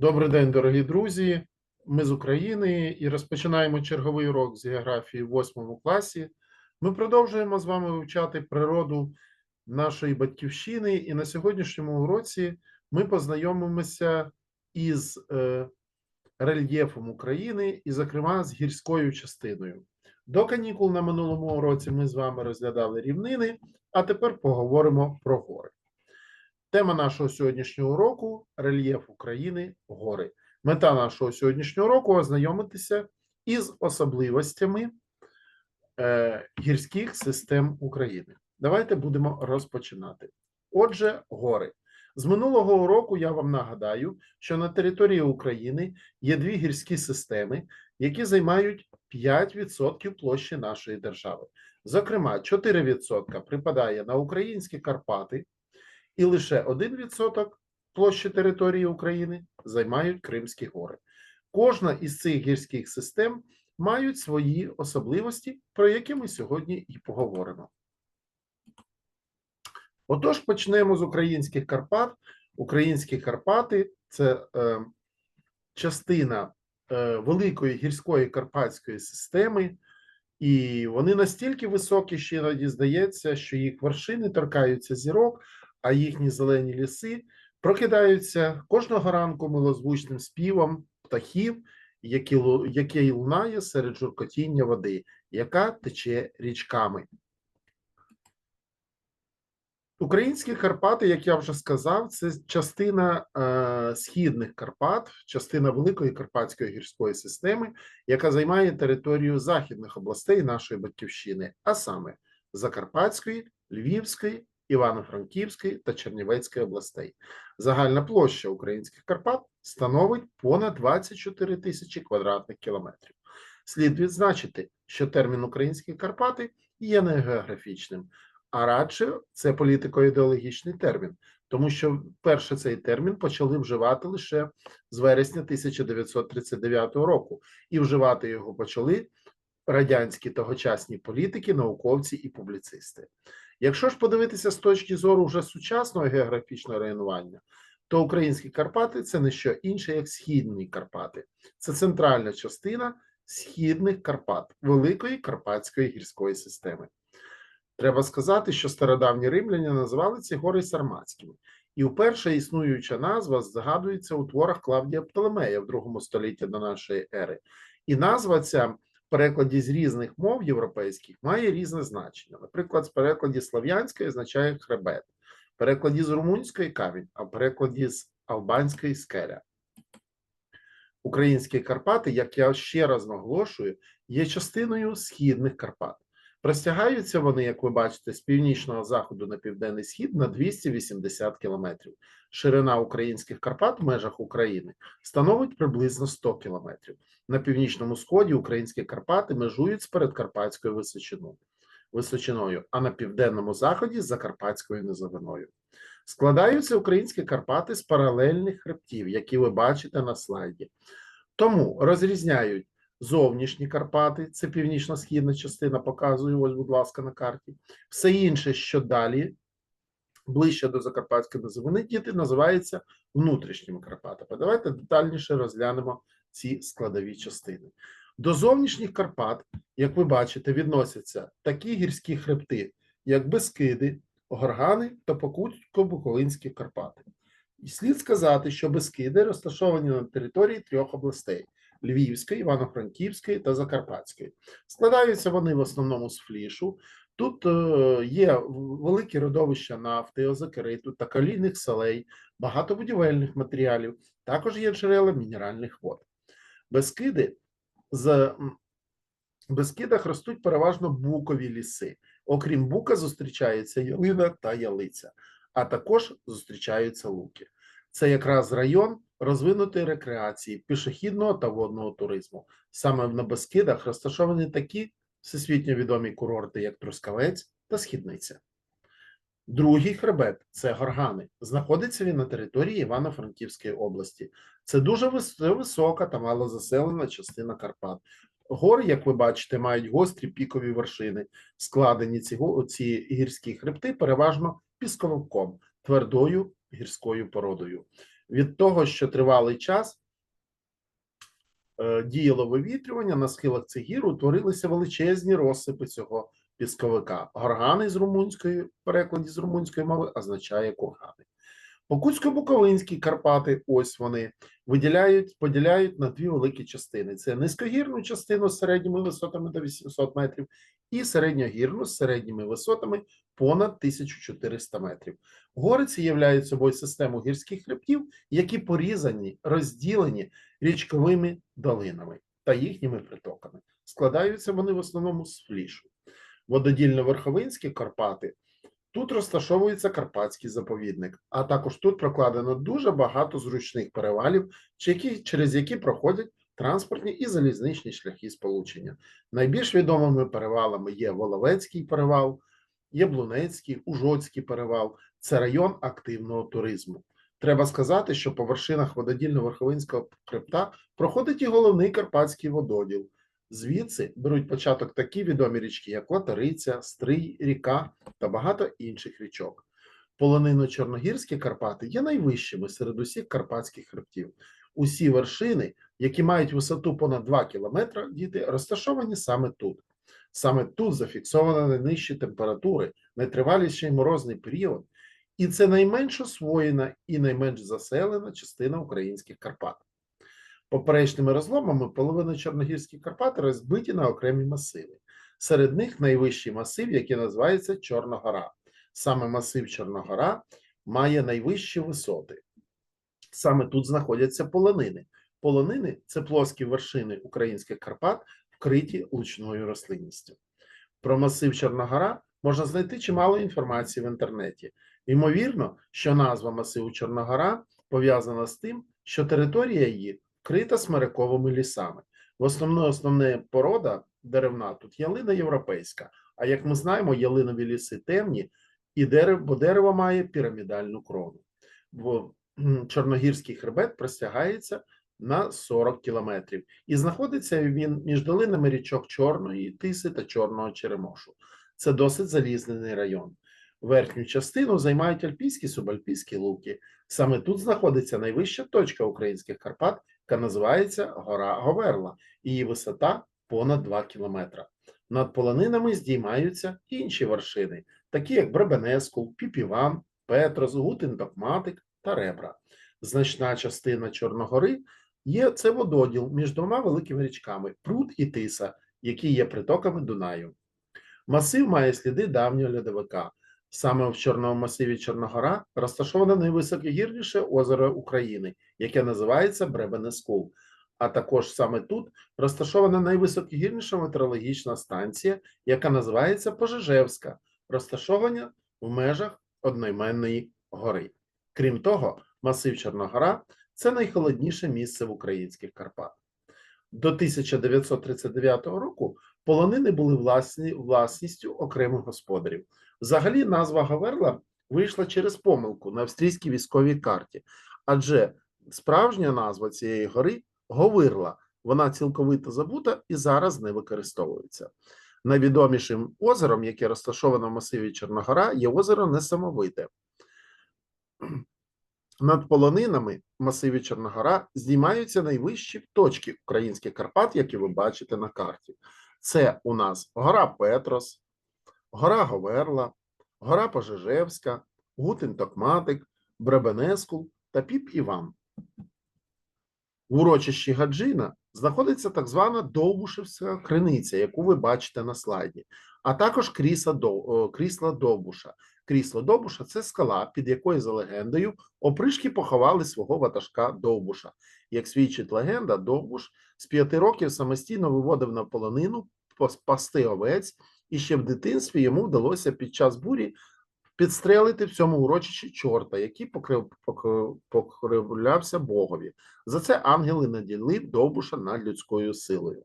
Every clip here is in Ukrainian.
Добрий день, дорогі друзі. Ми з України і розпочинаємо черговий урок з географії в 8 класі. Ми продовжуємо з вами вивчати природу нашої батьківщини, і на сьогоднішньому уроці ми познайомимося із е, рельєфом України і, зокрема, з гірською частиною. До канікул на минулому уроці ми з вами розглядали рівнини, а тепер поговоримо про гори. Тема нашого сьогоднішнього уроку рельєф України гори. Мета нашого сьогоднішнього уроку ознайомитися із особливостями е, гірських систем України. Давайте будемо розпочинати. Отже, гори. З минулого уроку я вам нагадаю, що на території України є дві гірські системи, які займають 5% площі нашої держави. Зокрема, 4% припадає на українські Карпати, і лише 1% площі території України займають Кримські гори. Кожна із цих гірських систем мають свої особливості, про які ми сьогодні і поговоримо. Отож, почнемо з українських Карпат. Українські Карпати це е, частина е, великої гірської карпатської системи, і вони настільки високі, що іноді здається, що їх вершини торкаються зірок, а їхні зелені ліси прокидаються кожного ранку милозвучним співом птахів, які, лунає серед журкотіння води, яка тече річками. Українські Карпати, як я вже сказав, це частина е, східних Карпат, частина великої карпатської гірської системи, яка займає територію західних областей нашої батьківщини, а саме Закарпатської, Львівської, Івано-Франківської та Чернівецької областей. Загальна площа українських Карпат становить понад 24 тисячі квадратних кілометрів. Слід відзначити, що термін українські Карпати є не географічним, а радше це політико-ідеологічний термін, тому що перше цей термін почали вживати лише з вересня 1939 року, і вживати його почали радянські тогочасні політики, науковці і публіцисти. Якщо ж подивитися з точки зору вже сучасного географічного районування, то українські Карпати це не що інше, як східні Карпати. Це центральна частина східних Карпат, великої карпатської гірської системи. Треба сказати, що стародавні римляни називали ці гори Сарматськими, і вперше існуюча назва згадується у творах Клавдія Птолемея в другому столітті до нашої ери. І назва ця перекладі з різних мов європейських має різне значення. Наприклад, з перекладі слов'янської означає хребет, в перекладі з румунської камінь, а в перекладі з албанської скеля. Українські Карпати, як я ще раз наголошую, є частиною східних Карпат. Простягаються вони, як ви бачите, з північного заходу на південний схід на 280 кілометрів. Ширина українських Карпат в межах України становить приблизно 100 кілометрів. На північному сході українські Карпати межують з передкарпатською височиною, височиною, а на південному заході з закарпатською низовиною. Складаються українські Карпати з паралельних хребтів, які ви бачите на слайді. Тому розрізняють зовнішні Карпати, це північно-східна частина, показую, ось, будь ласка, на карті. Все інше, що далі, ближче до Закарпатської низовини, діти називаються внутрішніми Карпатами. Давайте детальніше розглянемо ці складові частини. До зовнішніх Карпат, як ви бачите, відносяться такі гірські хребти, як Бескиди, Горгани та Покутсько-Буковинські Карпати. І слід сказати, що Бескиди розташовані на території трьох областей: Львівської, Івано-Франківської та Закарпатської. Складаються вони в основному з флішу. Тут е, є великі родовища нафти, озокериту та калійних солей, багато будівельних матеріалів, також є джерела мінеральних вод. Бескиди з Бескидах ростуть переважно букові ліси. Окрім бука, зустрічається ялина та ялиця, а також зустрічаються луки. Це якраз район розвинутої рекреації, пішохідного та водного туризму. Саме на Бескидах розташовані такі всесвітньо відомі курорти, як Трускавець та Східниця. Другий хребет це Горгани. Знаходиться він на території Івано-Франківської області. Це дуже висока та малозаселена частина Карпат. Гори, як ви бачите, мають гострі пікові вершини. Складені ці, ці гірські хребти переважно пісковиком, твердою гірською породою. Від того, що тривалий час е, діяло вивітрювання на схилах цих гір утворилися величезні розсипи цього пісковика. Горгани з румунської в перекладі з румунської мови означає кургани. Покутсько-Буковинські Карпати, ось вони виділяють, поділяють на дві великі частини: це низькогірну частину з середніми висотами до 800 метрів, і середньогірну з середніми висотами понад 1400 метрів. Гори ці являють собою систему гірських хребтів, які порізані, розділені річковими долинами та їхніми притоками. Складаються вони в основному з флішу. Вододільно-верховинські Карпати. Тут розташовується Карпатський заповідник, а також тут прокладено дуже багато зручних перевалів, через які проходять транспортні і залізничні шляхи сполучення. Найбільш відомими перевалами є Воловецький перевал, Яблунецький, Ужоцький перевал. Це район активного туризму. Треба сказати, що по вершинах вододільно-верховинського хребта проходить і головний карпатський вододіл. Звідси беруть початок такі відомі річки, як Латериця, Стрий, Ріка та багато інших річок. Полонино-Чорногірські Карпати є найвищими серед усіх карпатських хребтів. Усі вершини, які мають висоту понад 2 кілометри, діти розташовані саме тут. Саме тут зафіксовано найнижчі температури, найтриваліший морозний період, і це найменш освоєна і найменш заселена частина українських Карпат. Поперечними розломами половина Чорногірських Карпат розбиті на окремі масиви. Серед них найвищий масив, який називається Чорногора. Саме масив Чорногора має найвищі висоти. Саме тут знаходяться полонини. Полонини це плоскі вершини українських Карпат, вкриті лучною рослинністю. Про масив Чорногора можна знайти чимало інформації в інтернеті. Ймовірно, що назва масиву Чорногора пов'язана з тим, що територія її вкрита смириковими лісами. В основному основна порода деревна тут ялина європейська. А як ми знаємо, ялинові ліси темні, і дерево, бо дерево має пірамідальну крону. Бо Чорногірський хребет простягається на 40 кілометрів, і знаходиться він між долинами річок Чорної Тиси та Чорного Черемошу. Це досить залізнений район. Верхню частину займають альпійські субальпійські луки. Саме тут знаходиться найвища точка українських Карпат, яка називається Гора Говерла. Її висота понад 2 кілометра. Над полонинами здіймаються інші вершини, такі як Бребенескул, Піпіван, Петрос, Гутен-Докматик та Ребра. Значна частина Чорногори є це вододіл між двома великими річками Прут і Тиса, які є притоками Дунаю. Масив має сліди давнього льодовика. Саме в Чорному масиві Чорногора розташоване найвисокогірніше озеро України, яке називається Бребенескул. А також саме тут розташована найвисокогірніша метеорологічна станція, яка називається Пожежевська, розташована в межах одноіменної гори. Крім того, масив Чорногора це найхолодніше місце в українських Карпатах. До 1939 року полонини були власні, власністю окремих господарів. Взагалі, назва Гаверла вийшла через помилку на австрійській військовій карті, адже справжня назва цієї гори Говирла. Вона цілковито забута і зараз не використовується. Найвідомішим озером, яке розташовано в масиві Чорногора, є озеро Несамовите. Над полонинами в масиві Чорногора здіймаються найвищі точки українських Карпат, які ви бачите на карті. Це у нас гора Петрос, гора Говерла, гора Пожежевська, Гутин Токматик, Бребенескул та Піп Іван. В урочищі Гаджина знаходиться так звана Довбушевська криниця, яку ви бачите на слайді, а також крісла Довбуша. Крісло Довбуша це скала, під якою, за легендою, опришки поховали свого ватажка Довбуша. Як свідчить легенда, Довбуш з п'яти років самостійно виводив на полонину пасти овець, і ще в дитинстві йому вдалося під час бурі підстрелити в цьому урочищі чорта, який покрив, покрив, покривлявся Богові. За це ангели наділи Довбуша над людською силою.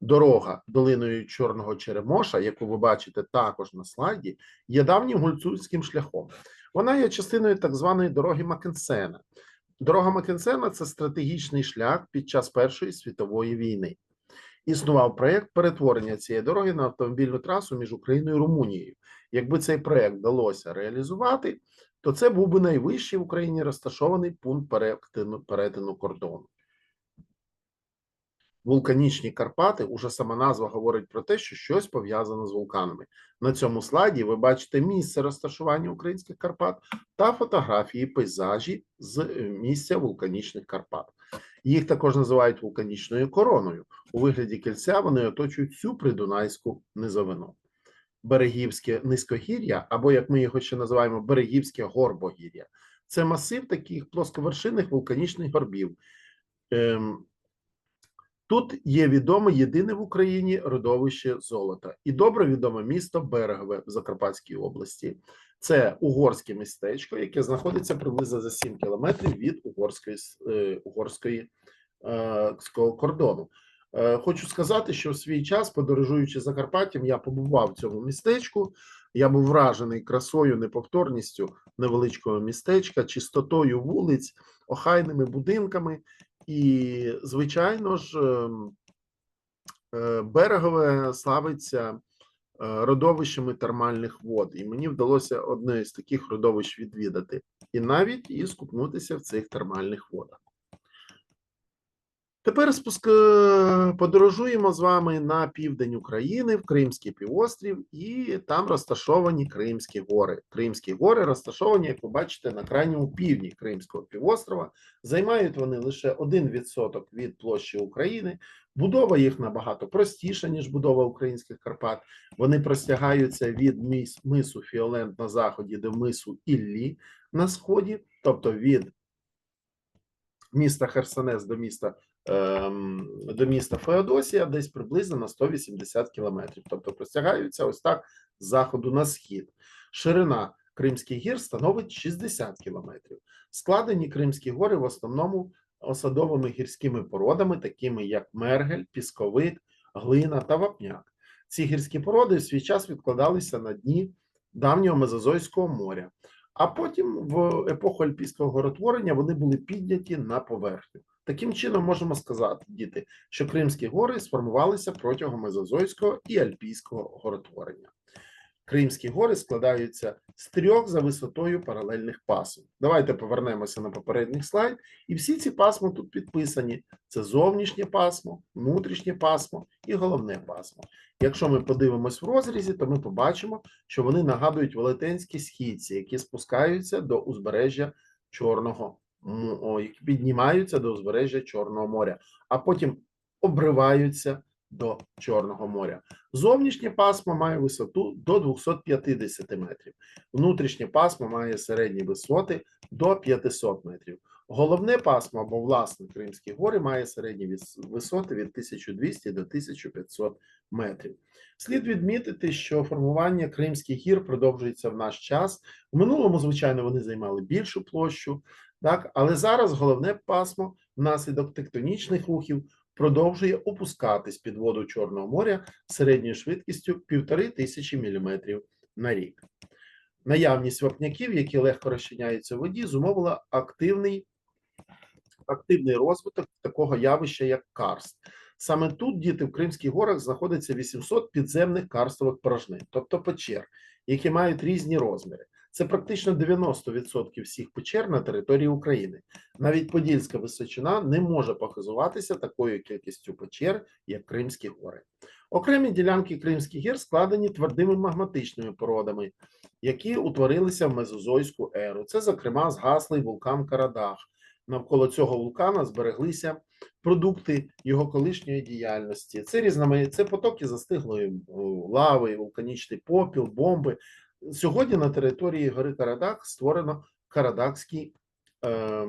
Дорога долиною Чорного Черемоша, яку ви бачите також на слайді, є давнім гульцульським шляхом. Вона є частиною так званої дороги Макенсена. Дорога Макенсена це стратегічний шлях під час Першої світової війни. Існував проєкт перетворення цієї дороги на автомобільну трасу між Україною і Румунією. Якби цей проєкт вдалося реалізувати, то це був би найвищий в Україні розташований пункт перетину, перетину кордону. Вулканічні Карпати, уже сама назва говорить про те, що щось пов'язане з вулканами. На цьому слайді ви бачите місце розташування українських Карпат та фотографії пейзажі з місця вулканічних Карпат. Їх також називають вулканічною короною. У вигляді кільця вони оточують всю придунайську низовину. Берегівське низькогір'я, або як ми його ще називаємо, Берегівське горбогір'я. Це масив таких плосковершинних вулканічних горбів. Ем, Тут є відоме єдине в Україні родовище золота і добре відоме місто Берегове в Закарпатській області. Це угорське містечко, яке знаходиться приблизно за 7 кілометрів від угорської е, угорської е, кордону. Е, Хочу сказати, що в свій час, подорожуючи Закарпаттям, я побував в цьому містечку. Я був вражений красою, неповторністю невеличкого містечка, чистотою вулиць, охайними будинками. І, звичайно ж, ем, берегове славиться родовищами термальних вод, і мені вдалося одне з таких родовищ відвідати, і навіть і скупнутися в цих термальних водах. Тепер спуск... е, подорожуємо з вами на південь України, в Кримський півострів, і там розташовані Кримські гори. Кримські гори розташовані, як ви бачите, на крайньому півдні Кримського півострова. Займають вони лише 1% від площі України. Будова їх набагато простіша, ніж будова українських Карпат. Вони простягаються від міс, мису Фіолент на заході до мису Іллі на сході, тобто від міста Херсонес до міста до міста Феодосія десь приблизно на 180 кілометрів. Тобто простягаються ось так з заходу на схід. Ширина Кримських гір становить 60 кілометрів. Складені Кримські гори в основному осадовими гірськими породами, такими як мергель, пісковик, глина та вапняк. Ці гірські породи в свій час відкладалися на дні давнього Мезозойського моря. А потім, в епоху альпійського горотворення, вони були підняті на поверхню. Таким чином, можемо сказати, діти, що Кримські гори сформувалися протягом Мезозойського і альпійського горотворення. Кримські гори складаються з трьох за висотою паралельних пасм. Давайте повернемося на попередній слайд. І всі ці пасма тут підписані: це зовнішнє пасмо, внутрішнє пасмо і головне пасмо. Якщо ми подивимось в розрізі, то ми побачимо, що вони нагадують велетенські східці, які спускаються до узбережжя Чорного які піднімаються до узбережжя Чорного моря, а потім обриваються до Чорного моря. Зовнішнє пасмо має висоту до 250 метрів. Внутрішнє пасмо має середні висоти до 500 метрів. Головне пасмо або власне Кримські гори має середні висоти від 1200 до 1500 метрів. Слід відмітити, що формування Кримських гір продовжується в наш час. У минулому, звичайно, вони займали більшу площу, так але зараз головне пасмо внаслідок тектонічних рухів продовжує опускатись під воду Чорного моря середньою швидкістю півтори тисячі міліметрів на рік. Наявність вапняків, які легко розчиняються в воді, зумовила активний, активний розвиток такого явища, як карст. Саме тут діти в Кримських горах знаходиться 800 підземних карстових порожнин, тобто печер, які мають різні розміри. Це практично 90% всіх печер на території України. Навіть Подільська височина не може похизуватися такою кількістю печер, як Кримські гори. Окремі ділянки Кримських гір складені твердими магматичними породами, які утворилися в Мезозойську еру. Це, зокрема, згаслий вулкан Карадах. Навколо цього вулкана збереглися продукти його колишньої діяльності. Це різноманітні це потоки застиглої лави, вулканічний попіл, бомби. Сьогодні на території гори Карадах створено Карадахський е,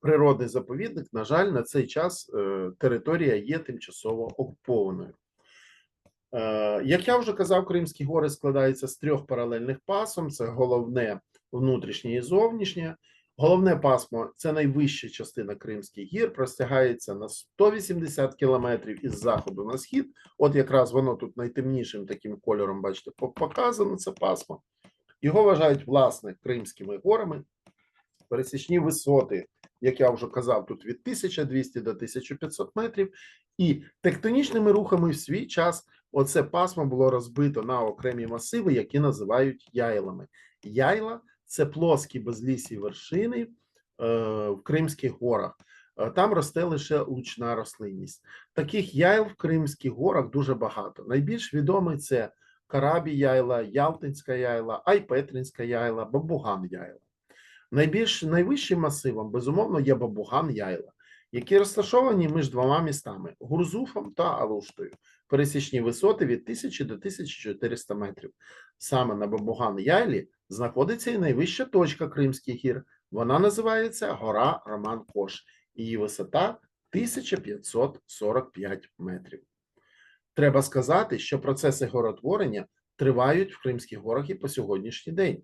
природний заповідник. На жаль, на цей час е, територія є тимчасово окупованою. Е, як я вже казав, Кримські гори складаються з трьох паралельних пасом: це головне внутрішнє і зовнішнє. Головне пасмо це найвища частина Кримських гір, простягається на 180 кілометрів із заходу на схід. От якраз воно тут найтемнішим таким кольором, бачите, показано це пасмо. Його вважають власне Кримськими горами. Пересічні висоти, як я вже казав, тут від 1200 до 1500 метрів. І тектонічними рухами в свій час оце пасмо було розбито на окремі масиви, які називають яйлами. Яйла це плоскі безлісі вершини е, в Кримських горах. Е, Там росте лише лучна рослинність. Таких яйл в Кримських горах дуже багато. Найбільш відомий це Карабі яйла, Ялтинська яйла, Айпетринська яйла, Бабуган яйла. Найбільш найвищим масивом, безумовно, є Бабуган яйла, які розташовані між двома містами Гурзуфом та Алуштою. Пересічні висоти від 1000 до 1400 метрів. Саме на Бабуган яйлі знаходиться і найвища точка Кримських гір. Вона називається Гора Роман Кош. Її висота 1545 метрів. Треба сказати, що процеси горотворення тривають в Кримських горах і по сьогоднішній день.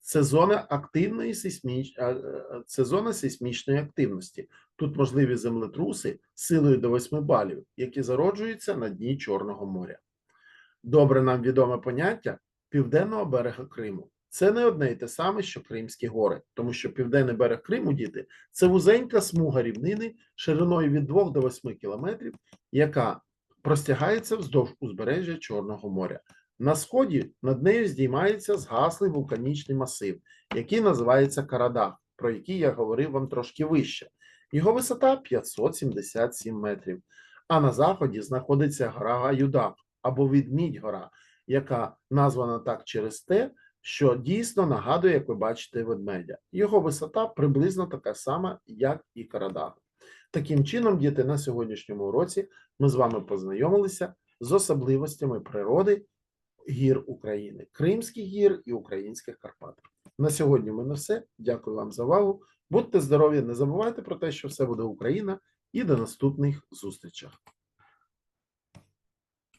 Це зона активної сейсміч... е, е, це зона сейсмічної активності. Тут можливі землетруси силою до 8 балів, які зароджуються на дні Чорного моря. Добре нам відоме поняття південного берега Криму. Це не одне й те саме, що Кримські гори, тому що південний берег Криму, діти, це вузенька смуга рівнини шириною від 2 до 8 кілометрів, яка простягається вздовж узбережжя Чорного моря. На сході над нею здіймається згаслий вулканічний масив, який називається Карадах, про який я говорив вам трошки вище. Його висота 577 метрів. А на заході знаходиться гора Гаюдак або Відмідь гора, яка названа так через те, що дійсно нагадує, як ви бачите, ведмедя. Його висота приблизно така сама, як і Карадах. Таким чином, діти, на сьогоднішньому уроці ми з вами познайомилися з особливостями природи гір України, Кримських гір і українських Карпат. На сьогодні в мене все. Дякую вам за увагу. Будьте здорові, не забувайте про те, що все буде Україна, і до наступних зустрічей.